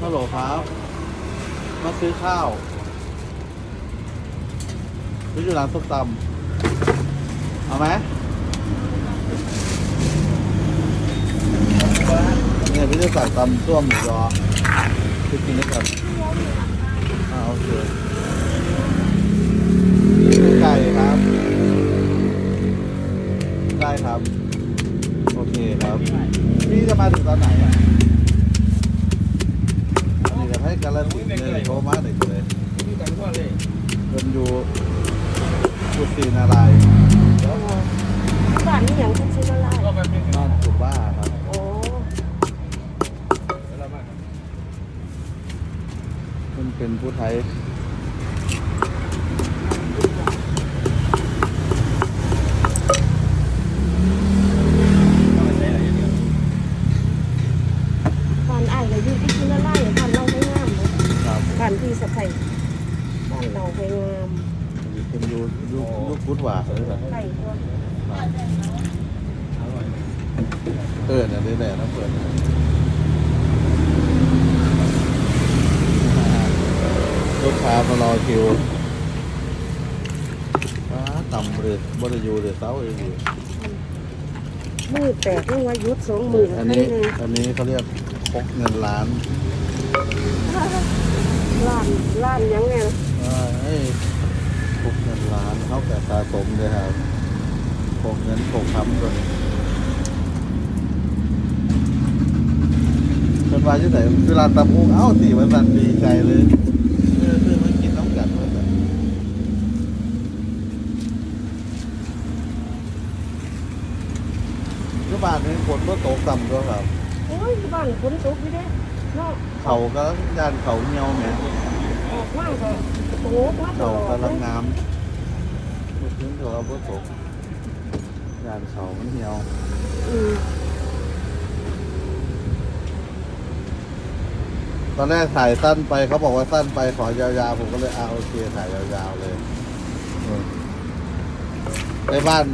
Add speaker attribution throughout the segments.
Speaker 1: ครับ มาซื้อข้าวซื้ออยู่ร้านส้มตำเอาไหมเนี่ยพี่จะสั่งตำต้วมหมูยอพี่กินด้วยกันอ่าโอเคนี่ไก่ครับ ได้ครับ โอเคครับ พี่จะมาถึงตอนไหนอะ กาลสินธุ์เลยโทรมาได้เลย
Speaker 2: ที่กันทั่วเลย
Speaker 1: เพิ่นอยู่กุศินารายณ์
Speaker 3: บ้านนี่อย่างที่ชื่อะไร
Speaker 2: ก็ไปเป็น
Speaker 1: บ้านสุบ้าครับ
Speaker 3: โอ้
Speaker 2: เวลามาก
Speaker 1: เพิ่นเป็นผู้ไทย
Speaker 3: บ้านอ้ายก็อยู่ที่ชื่ออะไรบ้านเราไม่งามเลย
Speaker 1: ครับ
Speaker 3: บ้านที่สะไพบ้านเราไม่งาม
Speaker 1: เพิ่นอยู่อยู่อยู่กุดหว่าเลยครับ
Speaker 3: ไก่ตัว
Speaker 2: อร่อย
Speaker 1: เออเนี่ยได้แหละนะเปิดลูกค้ามารอคิวว้าต่ำเลยบริยูเลยเต้าเองอยู่
Speaker 3: มือแตกเรื่องว่ายุดสองหมื่น
Speaker 1: อัน
Speaker 3: ให้
Speaker 1: นี้
Speaker 3: เลย
Speaker 1: อันนี้เขาเรียกพกเงินล้าน
Speaker 3: ล้านล้านยังไง
Speaker 1: เอ้ยพกเงินล้านเขาแต่สะสมเลยครับพกเงินพกคำตัวนี้เป็นวายที่ไหนเวลาตำพุงเอ้าตีมันสันดีใจเลยเออคือมันกินน้ำกันมันแบบก็บ้านนี้ฝนก็ตกต่ำก็ครับ
Speaker 3: โอ้ยบ้านฝนตกอยู่เด้เนาะ
Speaker 1: เขาก็ย่านเขาเหี่ยวแหม่
Speaker 3: ออกมาก็โตกมาต
Speaker 1: เขา
Speaker 3: ลอด
Speaker 1: กำ
Speaker 3: เล
Speaker 1: ลัง
Speaker 3: ย
Speaker 1: งามพูดถึงเขาบ่ตกย่านเขามันเหี่ยว
Speaker 3: อืม
Speaker 1: ตอนแรกถ่ายสั้นไปเขาบอกว่าสั้นไปขอยาวๆผมก็เลยอ่าโอเคถ่ายยาวๆเลยอืมในบ้าน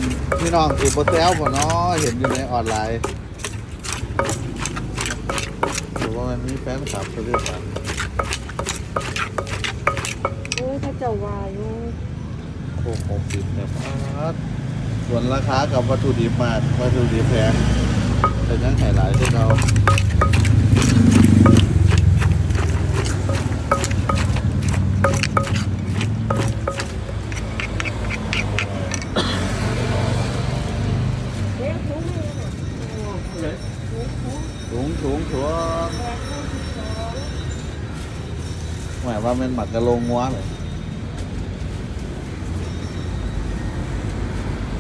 Speaker 1: พี่น้องคือโปรเซลผมเนาะเห็นอยู่ในออนไลน์ห รือว่ามันมีแฟนคลับเขาเรียกว่า
Speaker 3: โอ้ยถ้าเจ้าว่าอยู่
Speaker 1: โคกหกสิบเนี่ยครับส่วนราคากับวัตถุดิบมากวัตถุดิบแพงแต่ยังไห่หลายที่เรา
Speaker 3: ถุงถุงถุง
Speaker 1: ถุงถุง
Speaker 3: แ